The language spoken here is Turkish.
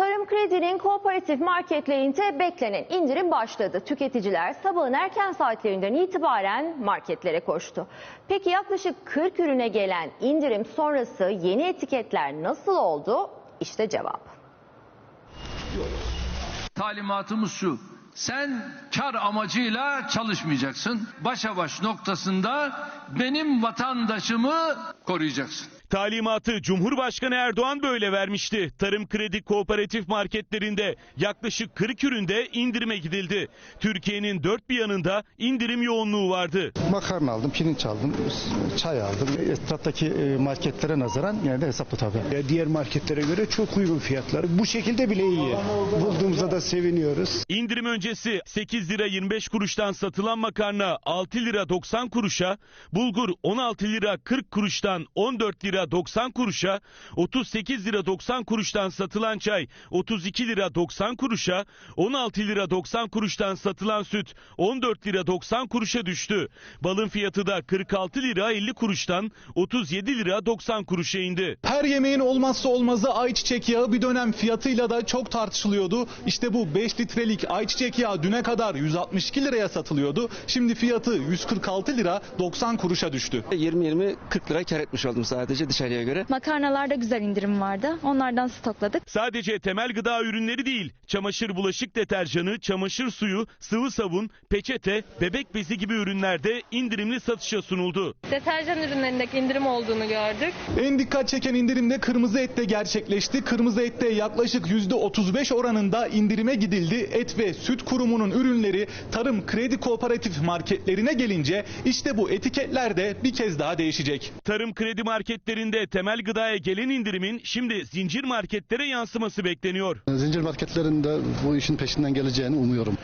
Tarım Kredi'nin kooperatif marketlerinde beklenen indirim başladı. Tüketiciler sabahın erken saatlerinden itibaren marketlere koştu. Peki yaklaşık 40 ürüne gelen indirim sonrası yeni etiketler nasıl oldu? İşte cevap. Talimatımız şu. Sen kar amacıyla çalışmayacaksın. Başa baş noktasında benim vatandaşımı koruyacaksın. Talimatı Cumhurbaşkanı Erdoğan böyle vermişti. Tarım kredi kooperatif marketlerinde yaklaşık 40 üründe indirime gidildi. Türkiye'nin dört bir yanında indirim yoğunluğu vardı. Makarna aldım, pirinç aldım, çay aldım. Etraftaki e, marketlere nazaran yine de hesaplı tabii. Ya Diğer marketlere göre çok uygun fiyatlar. Bu şekilde bile iyi. Bulduğumuzda da seviniyoruz. İndirim öncesi 8 lira 25 kuruştan satılan makarna 6 lira 90 kuruşa, bulgur 16 lira 40 kuruştan 14 lira 90 kuruşa, 38 lira 90 kuruştan satılan çay 32 lira 90 kuruşa, 16 lira 90 kuruştan satılan süt 14 lira 90 kuruşa düştü. Balın fiyatı da 46 lira 50 kuruştan 37 lira 90 kuruşa indi. Her yemeğin olmazsa olmazı ayçiçek yağı bir dönem fiyatıyla da çok tartışılıyordu. İşte bu 5 litrelik ayçiçek yağı düne kadar 162 liraya satılıyordu. Şimdi fiyatı 146 lira 90 kuruşa düştü. 20-20 40 lira kar etmiş oldum sadece dışarıya göre. Makarnalarda güzel indirim vardı. Onlardan stokladık. Sadece temel gıda ürünleri değil, çamaşır bulaşık deterjanı, çamaşır suyu, sıvı sabun, peçete, bebek bezi gibi ürünlerde indirimli satışa sunuldu. Deterjan ürünlerindeki indirim olduğunu gördük. En dikkat çeken indirim de kırmızı ette gerçekleşti. Kırmızı ette yaklaşık %35 oranında indirime gidildi. Et ve süt kurumunun ürünleri tarım kredi kooperatif marketlerine gelince işte bu etiketler de bir kez daha değişecek. Tarım kredi marketlerinde temel gıdaya gelen indirimin şimdi zincir marketlere yansıması bekleniyor. Zincir marketlerinde bu işin peşinden geleceğini umuyorum.